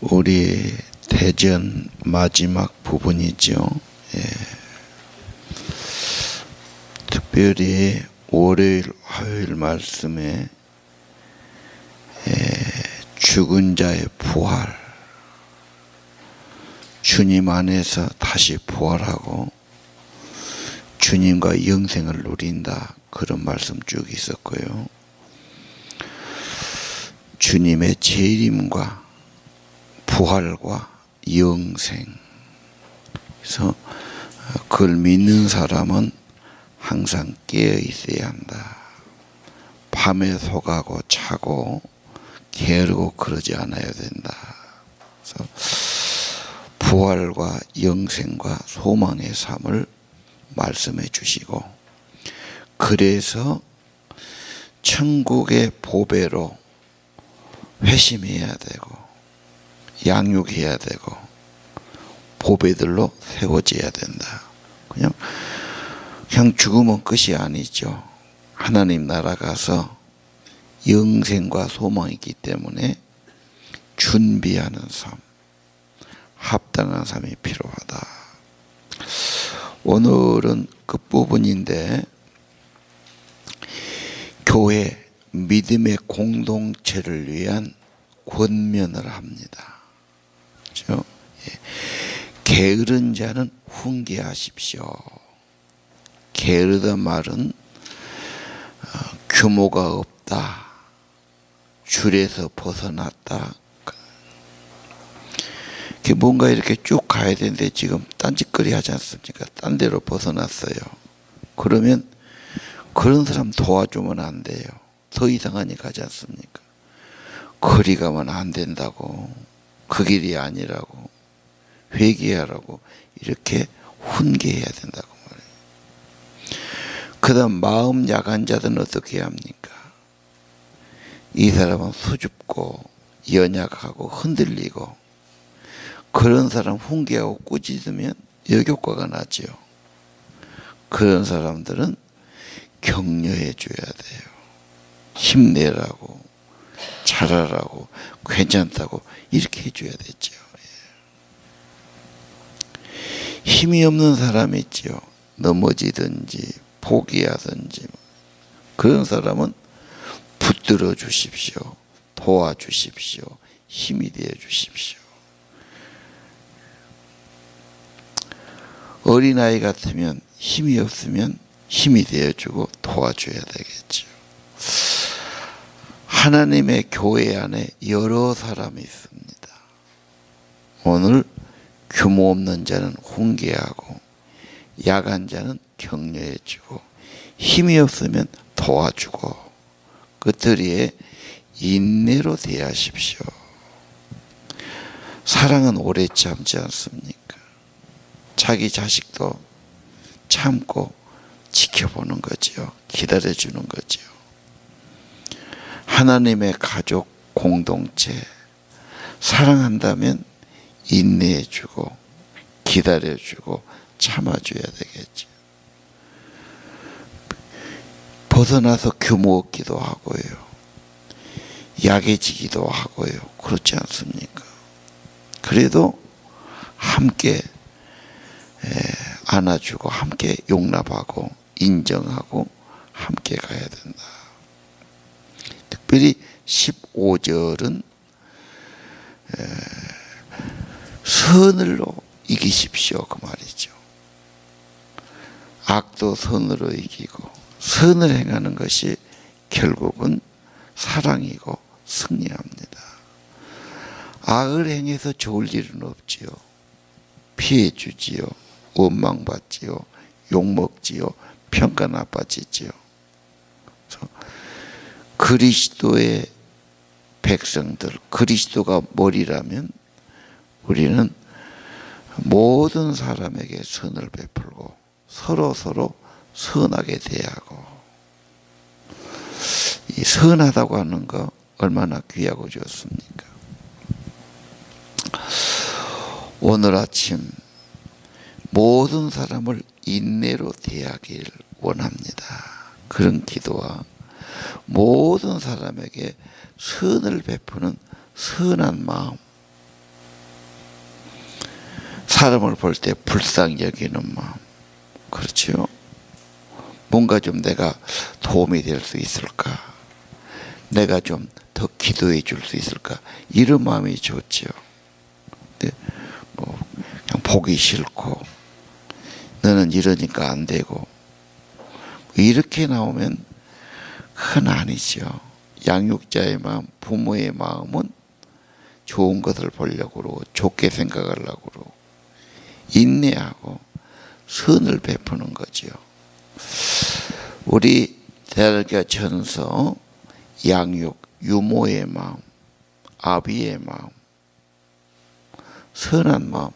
우리 대전 마지막 부분이죠. 예. 특별히 월요일, 화요일 말씀에 예, 죽은 자의 부활, 주님 안에서 다시 부활하고 주님과 영생을 누린다 그런 말씀 쭉 있었고요. 주님의 재림과 부활과 영생. 그래서 그걸 믿는 사람은 항상 깨어 있어야 한다. 밤에 속하고 차고 게으르고 그러지 않아야 된다. 그래서 부활과 영생과 소망의 삶을 말씀해 주시고 그래서 천국의 보배로 회심해야 되고 양육해야 되고 보배들로 세워져야 된다. 그냥 그냥 죽으면 끝이 아니죠. 하나님 나라 가서 영생과 소망이 있기 때문에 준비하는 삶, 합당한 삶이 필요하다. 오늘은 끝부분인데 교회 믿음의 공동체를 위한 권면을 합니다. 그렇죠? 예. 게으른 자는 훈계하십시오. 게으르다 말은 어, 규모가 없다. 줄에서 벗어났다. 그 뭔가 이렇게 쭉 가야 되는데 지금 딴짓거리 하지 않습니까? 딴 데로 벗어났어요. 그러면 그런 사람 도와주면 안 돼요. 더 이상하니 가지 않습니까? 거리 가면 안 된다고. 그 길이 아니라고. 회개하라고. 이렇게 훈계해야 된다고 말해요. 그 다음 마음 약한 자들은 어떻게 합니까? 이 사람은 수줍고 연약하고 흔들리고 그런 사람 훈계하고 꾸짖으면 역효과가 나지요. 그런 사람들은 격려해 줘야 돼요. 힘내라고, 잘하라고, 괜찮다고 이렇게 해줘야 되죠. 예. 힘이 없는 사람이 있죠. 넘어지든지 포기하든지 그런 사람은 붙들어 주십시오. 도와주십시오. 힘이 되어 주십시오. 어린아이 같으면 힘이 없으면 힘이 되어주고 도와줘야 되겠죠. 하나님의 교회 안에 여러 사람이 있습니다. 오늘 규모 없는 자는 훈계하고 약한 자는 격려해주고 힘이 없으면 도와주고 그들이 인내로 대하십시오. 사랑은 오래 참지 않습니까? 자기 자식도 참고 지켜보는 거지요. 기다려주는 거지요. 하나님의 가족 공동체 사랑한다면 인내해주고 기다려주고 참아줘야 되겠죠. 벗어나서 규모 없기도 하고요. 약해지기도 하고요. 그렇지 않습니까? 그래도 함께 안아주고 함께 용납하고 인정하고 함께 가야 된다. 특별히 15절은 선을로 이기십시오 그 말이죠. 악도 선으로 이기고 선을 행하는 것이 결국은 사랑이고 승리합니다. 악을 행해서 좋을 일은 없지요. 피해 주지요. 원망받지요. 욕먹지요. 평가 나빠지지요. 그리스도의 백성들, 그리스도가 머리라면 우리는 모든 사람에게 선을 베풀고 서로 서로 선하게 대하고 이 선하다고 하는 거 얼마나 귀하고 좋습니까? 오늘 아침 모든 사람을 인내로 대하길 원합니다. 그런 기도와 모든 사람에게 선을 베푸는 선한 마음, 사람을 볼 때 불쌍히 여기는 마음. 그렇지요? 뭔가 좀 내가 도움이 될 수 있을까? 내가 좀 더 기도해 줄 수 있을까? 이런 마음이 좋지요. 근데 뭐 그냥 보기 싫고 너는 이러니까 안 되고 이렇게 나오면 큰 아니죠. 양육자의 마음, 부모의 마음은 좋은 것을 보려고 그러고 좋게 생각하려고 그러고 인내하고 선을 베푸는 거지요. 우리 대학교 전서 양육 유모의 마음, 아비의 마음, 선한 마음,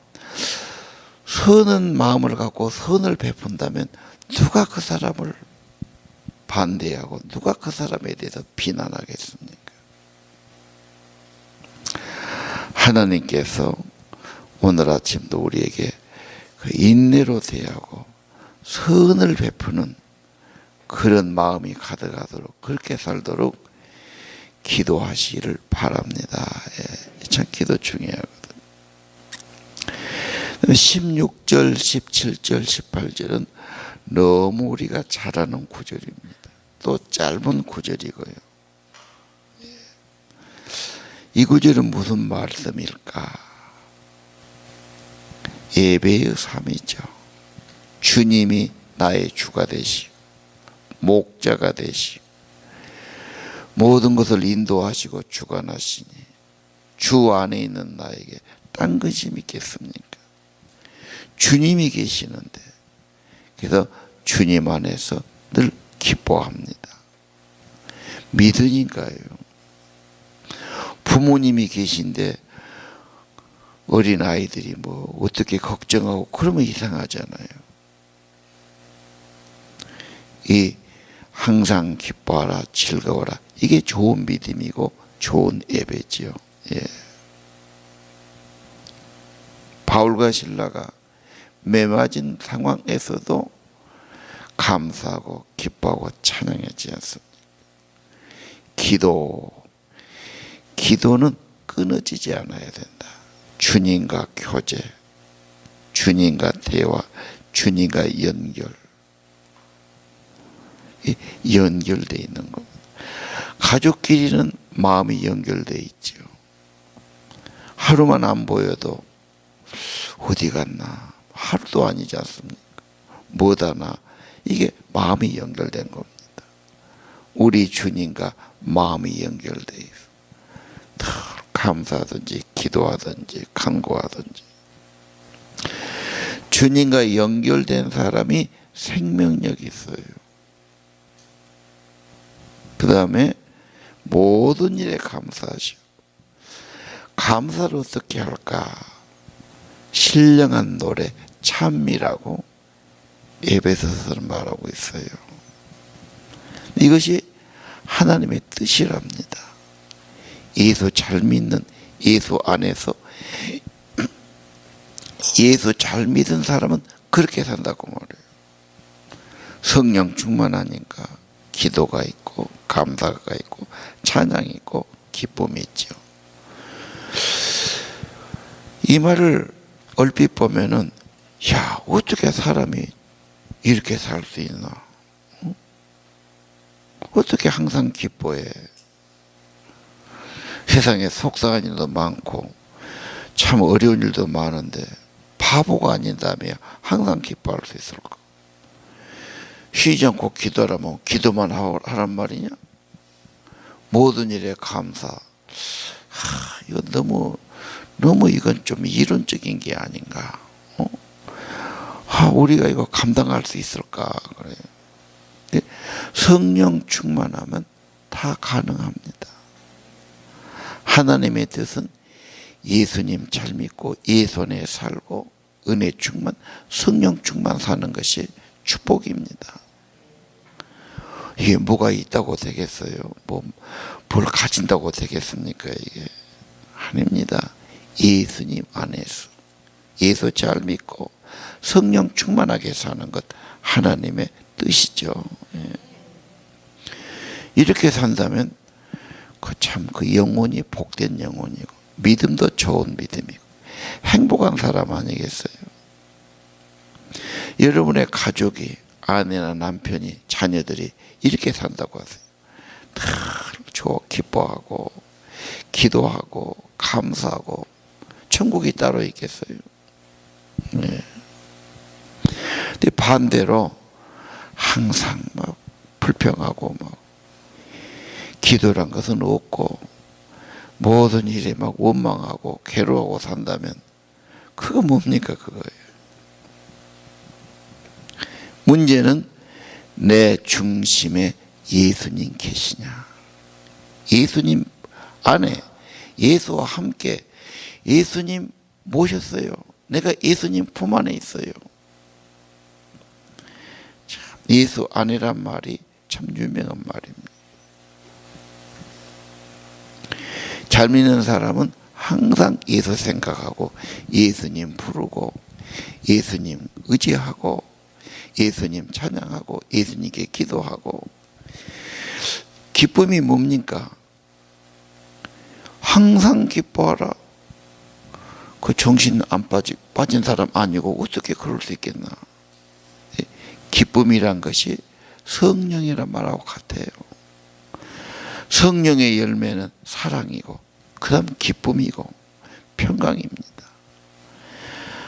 선한 마음을 갖고 선을 베푼다면 누가 그 사람을 반대하고 누가 그 사람에 대해서 비난하겠습니까? 하나님께서 오늘 아침도 우리에게 그 인내로 대하고 선을 베푸는 그런 마음이 가득하도록 그렇게 살도록 기도하시기를 바랍니다. 예, 참 기도 중요하거든. 16절, 17절, 18절은 너무 우리가 잘 아는 구절입니다. 또 짧은 구절이고요. 예. 이 구절은 무슨 말씀일까? 예배의 삶이죠. 주님이 나의 주가 되시고 목자가 되시고 모든 것을 인도하시고 주관하시니 주 안에 있는 나에게 딴 것이 있겠습니까? 주님이 계시는데 그래서 주님 안에서 늘 기뻐합니다. 믿으니까요. 부모님이 계신데 어린 아이들이 뭐 어떻게 걱정하고 그러면 이상하잖아요. 이 항상 기뻐하라 즐거워라 이게 좋은 믿음이고 좋은 예배지요. 예. 바울과 신라가 매맞은 상황에서도 감사하고 기뻐하고 찬양하지 않습니까? 기도, 기도는 끊어지지 않아야 된다. 주님과 교제, 주님과 대화, 주님과 연결. 연결돼 있는 겁니다. 가족끼리는 마음이 연결돼 있죠. 하루만 안 보여도 어디 갔나 하루도 아니지 않습니까? 뭐다나 이게 마음이 연결된 겁니다. 우리 주님과 마음이 연결돼 있어. 늘 감사하든지 기도하든지 간구하든지 주님과 연결된 사람이 생명력이 있어요. 그 다음에 모든 일에 감사하시고 감사를 어떻게 할까? 신령한 노래 찬미라고 예배서서는 말하고 있어요. 이것이 하나님의 뜻이랍니다. 예수 잘 믿는 예수 안에서 예수 잘 믿은 사람은 그렇게 산다고 말해요. 성령 충만하니까 기도가 있고 감사가 있고 찬양이 있고 기쁨이 있죠. 이 말을 얼핏 보면은 야 어떻게 사람이 이렇게 살 수 있나? 어? 어떻게 항상 기뻐해? 세상에 속상한 일도 많고 참 어려운 일도 많은데 바보가 아닌다며 항상 기뻐할 수 있을까? 쉬지 않고 기도하라면 기도만 하란 말이냐? 모든 일에 감사. 하, 이거 너무 너무 이건 좀 이론적인 게 아닌가? 어? 아, 우리가 이거 감당할 수 있을까? 그래. 근데 성령 충만하면 다 가능합니다. 하나님의 뜻은 예수님 잘 믿고 예손에 살고 은혜 충만, 성령 충만 사는 것이 축복입니다. 이게 뭐가 있다고 되겠어요? 뭐, 뭘 가진다고 되겠습니까? 이게. 아닙니다. 예수님 안에서. 예수 잘 믿고 성령 충만하게 사는 것 하나님의 뜻이죠. 예. 이렇게 산다면 그참그 영혼이 복된 영혼이고 믿음도 좋은 믿음이고 행복한 사람 아니겠어요? 여러분의 가족이 아내나 남편이 자녀들이 이렇게 산다고 하세요. 다 좋아 기뻐하고 기도하고 감사하고 천국이 따로 있겠어요. 네. 근데 반대로 항상 막 불평하고 막 기도란 것은 없고 모든 일에 막 원망하고 괴로워하고 산다면 그거 뭡니까 그거예요. 문제는 내 중심에 예수님 계시냐. 예수님 안에 예수와 함께 예수님 모셨어요. 내가 예수님 품 안에 있어요. 참, 예수 안이란 말이 참 유명한 말입니다. 잘 믿는 사람은 항상 예수 생각하고 예수님 부르고 예수님 의지하고 예수님 찬양하고 예수님께 기도하고 기쁨이 뭡니까? 항상 기뻐하라. 그 정신 안 빠지, 빠진 사람 아니고 어떻게 그럴 수 있겠나? 예, 기쁨이란 것이 성령이란 말하고 같아요. 성령의 열매는 사랑이고, 그 다음 기쁨이고, 평강입니다.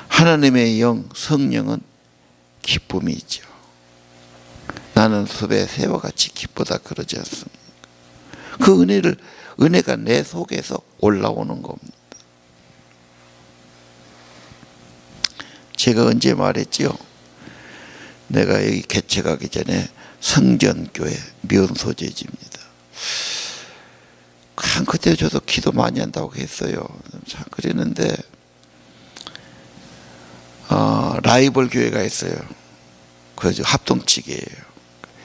하나님의 영, 성령은 기쁨이 있죠. 나는 숲의 새와 같이 기쁘다 그러지 않습니까? 그 은혜를, 은혜가 내 속에서 올라오는 겁니다. 제가 언제 말했지요? 내가 여기 개척하기 전에 성전교회 미운소재지입니다. 한 그때 저도 기도 많이 한다고 했어요. 참 그랬는데 어, 라이벌 교회가 있어요. 그래서 합동치기예요.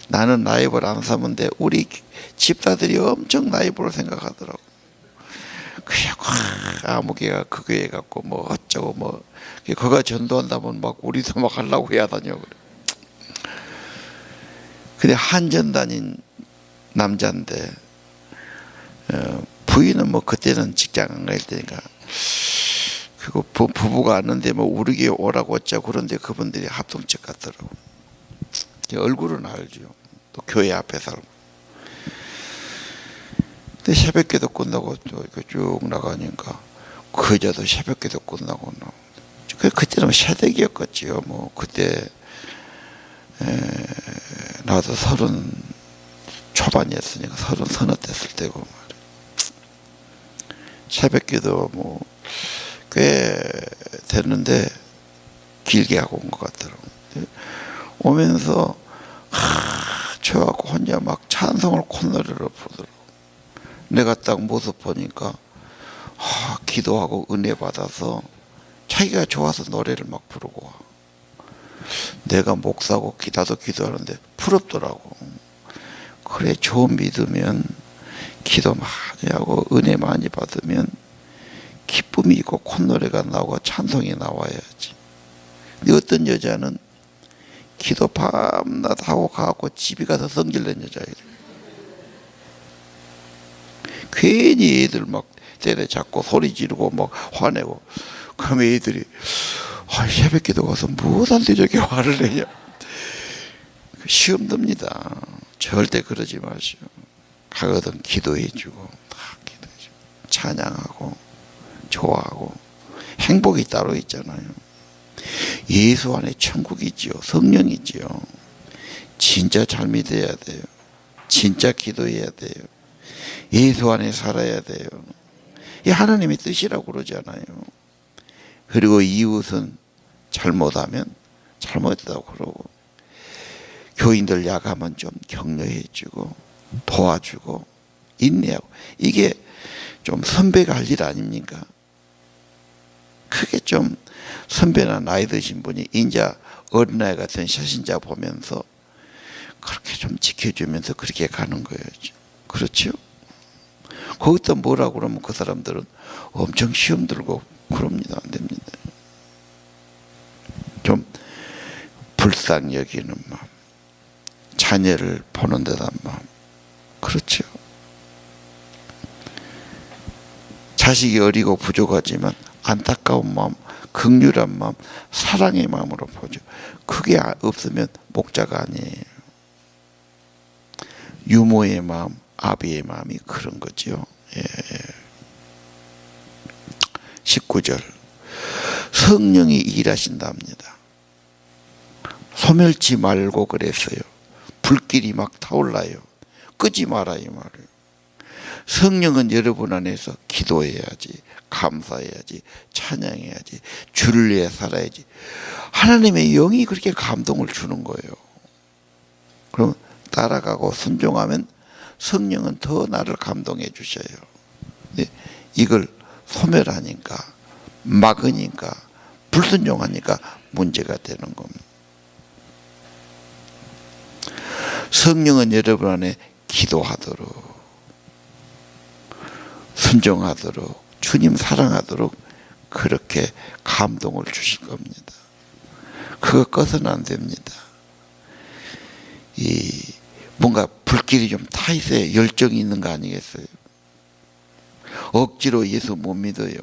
나는 라이벌 안 돼. 우리 집사들이 엄청 라이벌을 생각하더라고. 그냥 아무 개가 그 교회 갖고 뭐 어쩌고 뭐 그가 전도한다면 막 우리도 막 하려고 해야 다녀 그래. 근데 한전 다닌 남자인데 어, 부인은 뭐 그때는 직장 안 갈 때니까 그거 부, 부부가 왔는데 뭐 우리 교회 오라고 어쩌고 그런데 그분들이 합동측 같더라고. 얼굴은 알죠. 또 교회 앞에 살고. 근데 새벽기도 끝나고 또 이렇게 쭉 나가니까 그 여자도 새벽기도 끝나고 나. 그 그때는 새댁이었겠지요. 뭐 그때 에, 나도 서른 초반이었으니까 서른 서너 됐을 때고. 새벽기도 뭐 꽤 됐는데 길게 하고 온 것 같더라고. 오면서 하, 저하고 혼자 막 찬송을 콧노래를 부르더라고. 내가 딱 모습 보니까 아, 기도하고 은혜 받아서 자기가 좋아서 노래를 막 부르고 와. 내가 목사고 기다도 기도하는데 부럽더라고. 그래 좋은 믿으면 기도 많이 하고 은혜 많이 받으면 기쁨이 있고 콧노래가 나오고 찬송이 나와야지. 근데 어떤 여자는 기도 밤낮 하고 가고 집에 가서 성질낸 여자예요. 괜히 애들 막 때려잡고 소리 지르고 막 화내고 그러면 애들이 아, 새벽 기도 가서 뭐한테 저렇게 화를 내냐. 시험 듭니다. 절대 그러지 마시오. 가거든 기도해주고 다 기도해주고 찬양하고 좋아하고. 행복이 따로 있잖아요. 예수 안에 천국이지요. 성령이지요. 진짜 잘 믿어야 돼요. 진짜 기도해야 돼요. 예수 안에 살아야 돼요. 이 하나님의 뜻이라고 그러잖아요. 그리고 이웃은 잘못하면 잘못했다고 그러고 교인들 야가면 좀 격려해주고 도와주고 인내하고 이게 좀 선배가 할 일 아닙니까? 크게 좀 선배나 나이 드신 분이 인자 어린아이 같은 sha신자 보면서 그렇게 좀 지켜주면서 그렇게 가는 거예요. 그렇죠? 거기다 뭐라 그러면 그 사람들은 엄청 시험 들고 그럽니다. 안 됩니다. 좀 불쌍히 여기는 마음, 자녀를 보는 듯한 마음. 그렇죠. 자식이 어리고 부족하지만 안타까운 마음, 극률한 마음, 사랑의 마음으로 보죠. 그게 아- 없으면 목자가 아니에요. 유모의 마음, 아비의 마음이 그런 거죠. 예. 19절. 성령이 일하신답니다. 소멸치 말고 그랬어요. 불길이 막 타올라요. 끄지 말아요, 말을. 성령은 여러분 안에서 기도해야지, 감사해야지, 찬양해야지, 주를 위해 살아야지. 하나님의 영이 그렇게 감동을 주는 거예요. 그럼 따라가고 순종하면 성령은 더 나를 감동해 주셔요. 네, 이걸 소멸하니까, 막으니까, 불순종하니까 문제가 되는 겁니다. 성령은 여러분 안에 기도하도록 순종하도록 주님 사랑하도록 그렇게 감동을 주실 겁니다. 그거 꺼서는 안 됩니다. 이 뭔가 불길이 좀 타 있어야 열정이 있는 거 아니겠어요? 억지로 예수 못 믿어요.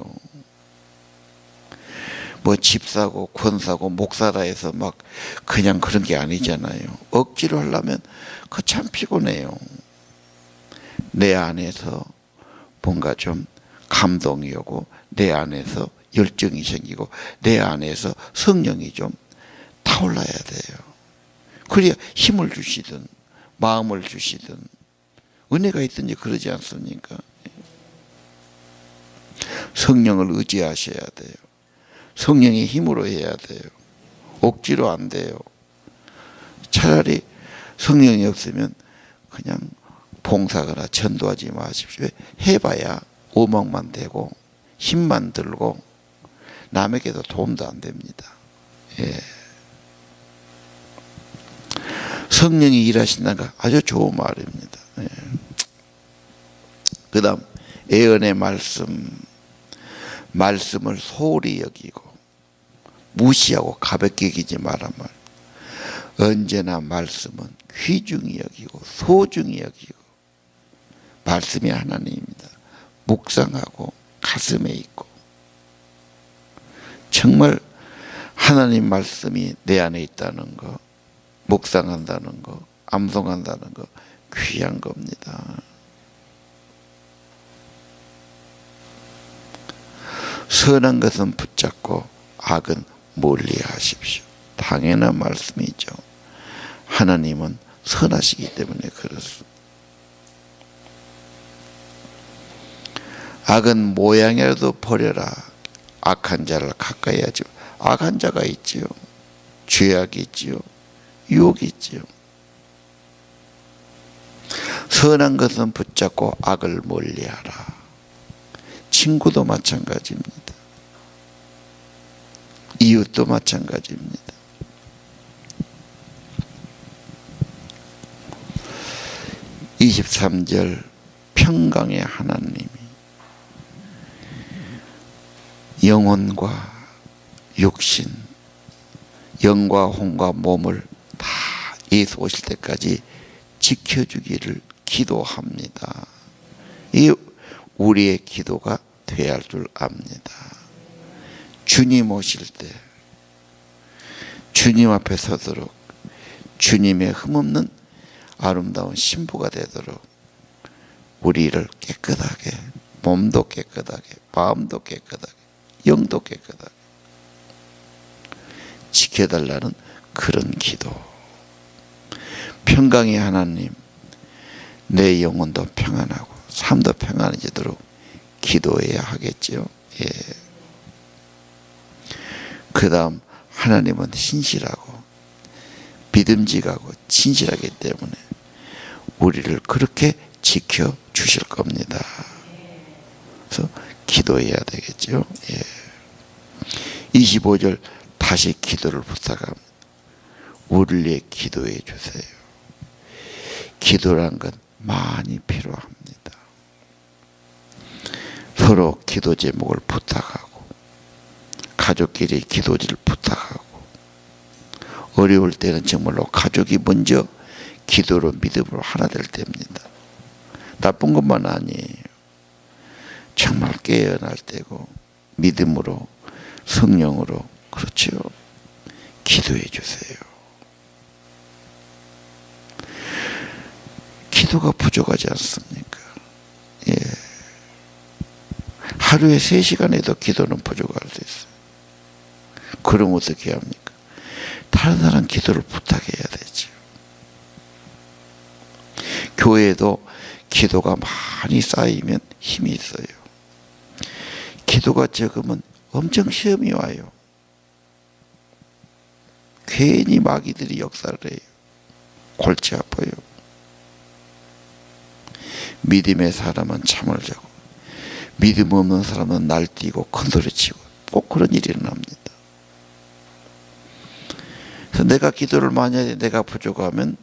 뭐 집 사고 권 사고 목사라 해서 막 그냥 그런 게 아니잖아요. 억지로 하려면 그 참 피곤해요. 내 안에서 뭔가 좀 감동이 오고 내 안에서 열정이 생기고 내 안에서 성령이 좀 타올라야 돼요. 그래야 힘을 주시든 마음을 주시든 은혜가 있든지 그러지 않습니까? 성령을 의지하셔야 돼요. 성령의 힘으로 해야 돼요. 억지로 안 돼요. 차라리 성령이 없으면 그냥 봉사거나 전도하지 마십시오. 해봐야 오목만 되고 힘만 들고 남에게도 도움도 안 됩니다. 예. 성령이 일하신다는 거 아주 좋은 말입니다. 예. 그 다음 예언의 말씀 말씀을 소홀히 여기고 무시하고 가볍게 여기지 말란 말. 언제나 말씀은 귀중히 여기고 소중히 여기고 말씀이 하나님입니다. 묵상하고 가슴에 있고 정말 하나님 말씀이 내 안에 있다는 거 묵상한다는 거 암송한다는 거 귀한 겁니다. 선한 것은 붙잡고 악은 멀리 하십시오. 당연한 말씀이죠. 하나님은 선하시기 때문에 그렇습니다. 악은 모양이라도 버려라. 악한 자를 가까이 하지. 악한 자가 있지요. 죄악이 있지요. 유혹이 있지요. 선한 것은 붙잡고 악을 멀리하라. 친구도 마찬가지입니다. 이웃도 마찬가지입니다. (23절) 평강의 하나님이 영혼과 육신 영과 혼과 몸을 다 예수 오실 때까지 지켜주기를 기도합니다. 이 우리의 기도가 돼야 할 줄 압니다. 주님 오실 때 주님 앞에 서도록 주님의 흠없는 아름다운 신부가 되도록 우리를 깨끗하게 몸도 깨끗하게 마음도 깨끗하게 영도 깨끗하게 지켜달라는 그런 기도 평강의 하나님 내 영혼도 평안하고 삶도 평안해지도록 기도해야 하겠죠. 예. 그 다음 하나님은 신실하고 믿음직하고 진실하기 때문에 우리를 그렇게 지켜 주실 겁니다. 그래서 기도해야 되겠죠. 예. 25절 다시 기도를 부탁합니다. 우리를 위해 기도해 주세요. 기도란 건 많이 필요합니다. 서로 기도 제목을 부탁하고 가족끼리 기도지를 부탁하고 어려울 때는 정말로 가족이 먼저 기도로 믿음으로 하나 될 때입니다. 나쁜 것만 아니에요. 정말 깨어날 때고 믿음으로 성령으로 그렇죠. 기도해 주세요. 기도가 부족하지 않습니까? 예. 하루에 세 시간에도 기도는 부족할 수 있어요. 그럼 어떻게 합니까? 다른 사람 기도를 부탁해야 되죠. 교회에도 기도가 많이 쌓이면 힘이 있어요. 기도가 적으면 엄청 시험이 와요. 괜히 마귀들이 역사를 해요. 골치 아파요. 믿음의 사람은 잠을 자고 믿음 없는 사람은 날뛰고 큰소리치고 꼭 그런 일이 일어납니다. 내가 기도를 해 내가 부족하면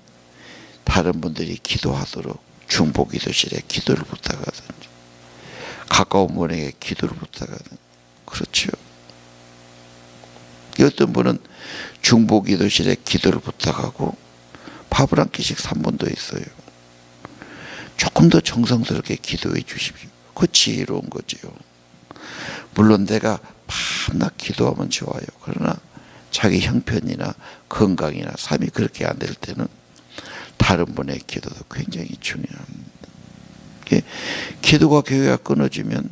다른 분들이 기도하도록 중보기도실에 기도를 부탁하든지 가까운 분에게 기도를 부탁하든지 그렇죠. 어떤 분은 중보기도실에 기도를 부탁하고 밥을 한 끼씩 3분도 있어요. 조금 더 정성스럽게 기도해 주십시오. 그 지혜로운 거지요. 물론 내가 밤낮 기도하면 좋아요. 그러나 자기 형편이나 건강이나 삶이 그렇게 안 될 때는 다른 분의 기도도 굉장히 중요합니다. 기도가 교회가 끊어지면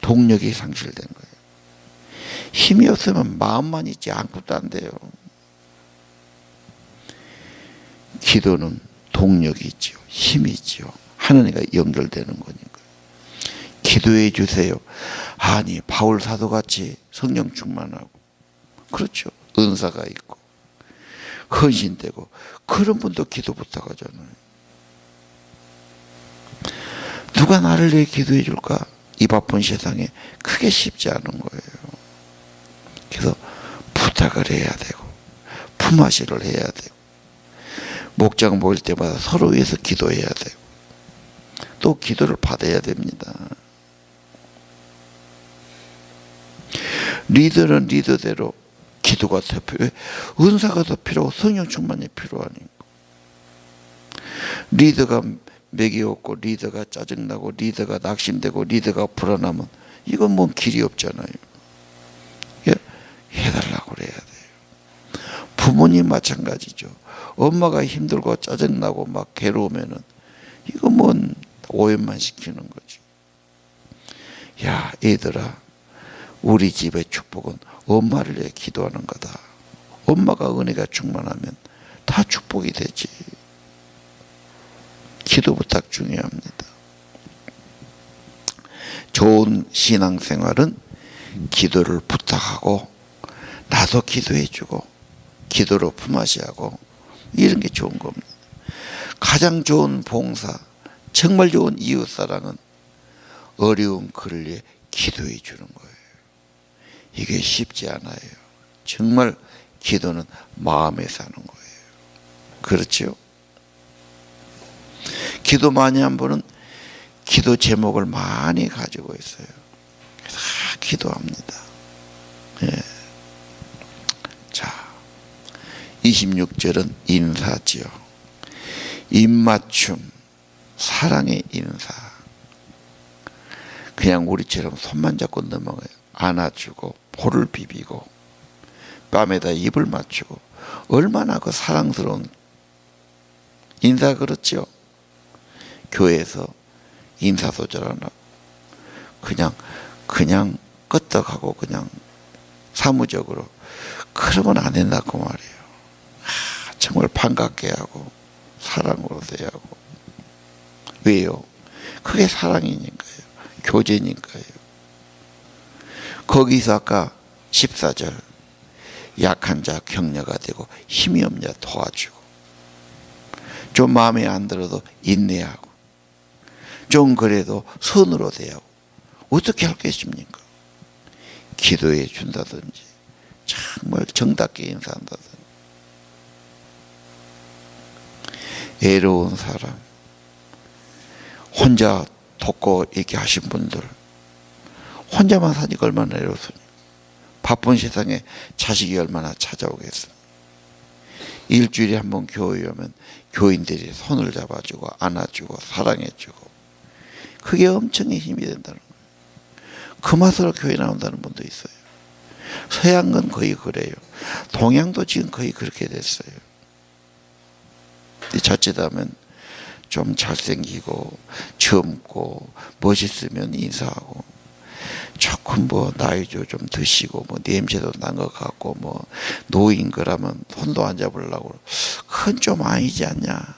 동력이 상실된 거예요. 힘이 없으면 마음만 있지 아무것도 안 돼요. 기도는 동력이 있죠. 힘이 있죠. 하나님과 연결되는 거니까. 기도해 주세요. 아니, 바울 사도 같이 성령 충만하고, 그렇죠. 은사가 있고, 헌신되고, 그런 분도 기도 부탁하잖아요. 누가 나를 위해 기도해 줄까? 이 바쁜 세상에 크게 쉽지 않은 거예요. 그래서 부탁을 해야 되고, 품앗이를 해야 되고, 목장 모일 때마다 서로 위해서 기도해야 되고, 또 기도를 받아야 됩니다. 리더는 리더대로 기도가 더 필요해. 은사가 더 필요하고 성령 충만이 필요하니까. 리더가 맥이 없고 리더가 짜증나고 리더가 낙심되고 리더가 불안하면 이건 뭐 길이 없잖아요. 예? 해달라고 그래야 돼요. 부모님 마찬가지죠. 엄마가 힘들고 짜증나고 막 괴로우면은 이건 뭔 오해만 시키는 거지. 야, 얘들아, 우리 집의 축복은 엄마를 위해 기도하는 거다. 엄마가 은혜가 충만하면 다 축복이 되지. 기도 부탁 중요합니다. 좋은 신앙생활은 기도를 부탁하고 나도 기도해주고 기도로 품앗이하고 이런 게 좋은 겁니다. 가장 좋은 봉사, 정말 좋은 이웃사랑은 어려운 그를 위해 기도해 주는 거예요. 이게 쉽지 않아요. 정말 기도는 마음에 사는 거예요. 그렇죠? 기도 많이 한 분은 기도 제목을 많이 가지고 있어요. 다 기도합니다. 예. 자, 26절은 인사지요. 입맞춤, 사랑의 인사. 그냥 우리처럼 손만 잡고 넘어가요. 안아주고, 볼을 비비고, 뺨에다 입을 맞추고, 얼마나 그 사랑스러운 인사 그렇죠? 교회에서 인사도 안 하고, 그냥, 그냥 끄떡하고, 그냥 사무적으로, 그러면 안 된다고 말이에요. 아, 정말 반갑게 하고, 사랑으로 대하고. 왜요? 그게 사랑이니까요. 교제니까요. 거기서 아까 14절 약한 자 격려가 되고 힘이 자 도와주고 좀 마음에 안 들어도 인내하고 좀 그래도 선으로 대하고 어떻게 할겠습니까? 기도해 준다든지 정말 정답게 인사한다든지 애로운 사람 혼자 돕고 이렇게 하신 분들 혼자만 사니까 얼마나 애롭습니까? 바쁜 세상에 자식이 얼마나 찾아오겠습니까? 일주일에 한 번 교회 오면 교인들이 손을 잡아주고 안아주고 사랑해주고 그게 엄청의 힘이 된다는 거예요. 그 맛으로 교회 나온다는 분도 있어요. 서양은 거의 그래요. 동양도 지금 거의 그렇게 됐어요. 자칫하면 좀 잘생기고 젊고 멋있으면 인사하고 조금 뭐 나이도 좀 드시고 뭐 냄새도 난 것 같고 뭐 노인 거라면 손도 안 잡으려고 그건 좀 아니지 않냐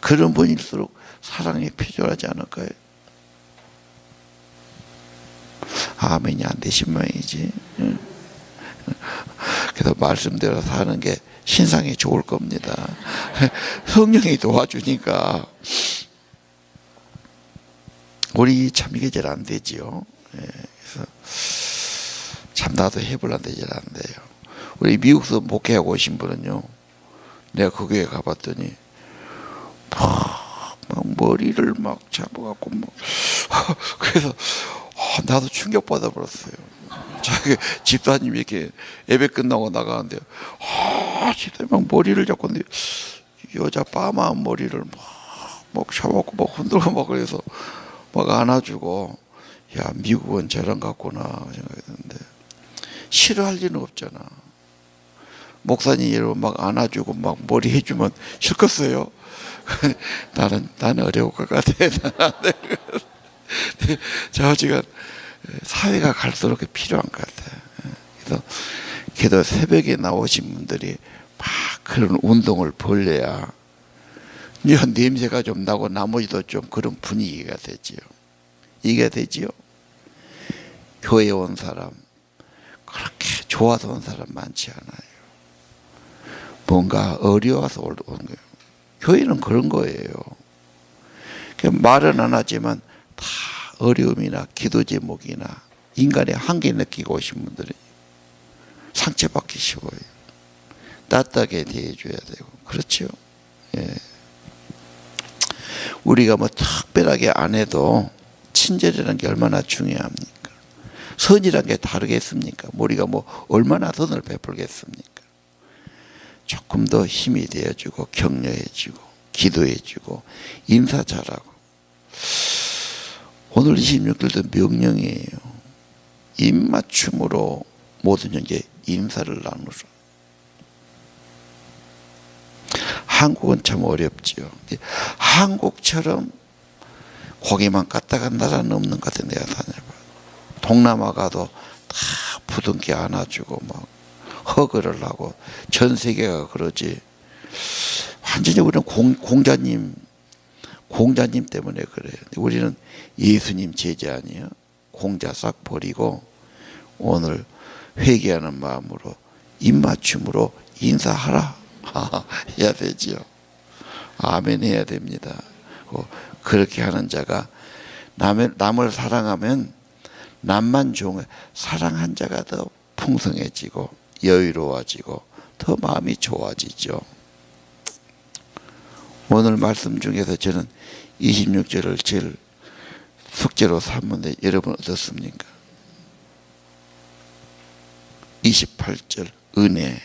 그런 분일수록 사랑이 필요하지 않을까요? 아멘이 안 되신 모양이지 응. 그래서 말씀대로 사는 게 신상이 좋을 겁니다 성령이 도와주니까 우리 참 이게 잘 안 되지요. 예, 그래서 참 나도 해볼란데 잘 안 돼요. 우리 미국에서 목회하고 오신 분은요. 내가 그 교회 가봤더니 막, 막 머리를 막 잡아갖고 막 그래서 아, 나도 충격 받아버렸어요. 자기 집사님 이렇게 예배 끝나고 나가는데 아 집사님 막 머리를 잡고 근데 여자 빠마한 머리를 막, 막 잡아갖고 막 흔들고 막 그래서 막 안아주고 야 미국은 저런 같구나 생각이 드는데 싫어할 리는 없잖아. 목사님 이러면 막 안아주고 막 머리 해주면 싫겠어요. 나는 나는 어려울 것 같아. 저 지금 사회가 갈수록 필요한 것 같아. 그래서 기도 새벽에 나오신 분들이 막 그런 운동을 벌려야 이제 냄새가 좀 나고 나머지도 좀 그런 분위기가 되지요. 이게 되지요. 교회 온 사람 그렇게 좋아서 온 사람 많지 않아요. 뭔가 어려워서 온 거예요. 교회는 그런 거예요. 그 말은 안 하지만 다 어려움이나 기도 제목이나 인간의 한계 느끼고 오신 분들이 상처받기 쉬워요. 따뜻하게 대해줘야 되고 그렇죠. 예. 우리가 뭐 특별하게 안 해도 친절이라는 게 얼마나 중요합니까? 선이라는 게 다르겠습니까? 우리가 뭐 얼마나 선을 베풀겠습니까? 조금 더 힘이 되어주고 격려해주고 기도해주고 인사 잘하고 오늘 26일도 명령이에요. 입맞춤으로 모든 형제 인사를 나누라. 한국은 참 어렵지요. 한국처럼 고기만 갖다가 나라는 없는 것 같아 내가 다녀봐. 동남아 가도 다 부둥켜 안아주고 막 허그를 하고 전 세계가 그러지. 완전히 우리는 공, 공자님 공자님 때문에 그래요. 우리는 예수님 제자 아니에요. 공자 싹 버리고 오늘 회개하는 마음으로 입맞춤으로 인사하라. 해야 되지요. 아멘 해야 됩니다. 그렇게 하는 자가 남을, 남을 사랑하면 남만 좋은 사랑한 자가 더 풍성해지고 여유로워지고 더 마음이 좋아지죠. 오늘 말씀 중에서 저는 26절을 제일 숙제로 삼는데 여러분 어떻습니까? 28절 은혜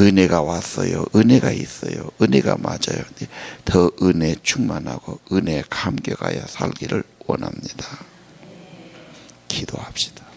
은혜가 왔어요. 은혜가 있어요. 은혜가 맞아요. 더 은혜 충만하고 은혜 감격하여 살기를 원합니다. 기도합시다.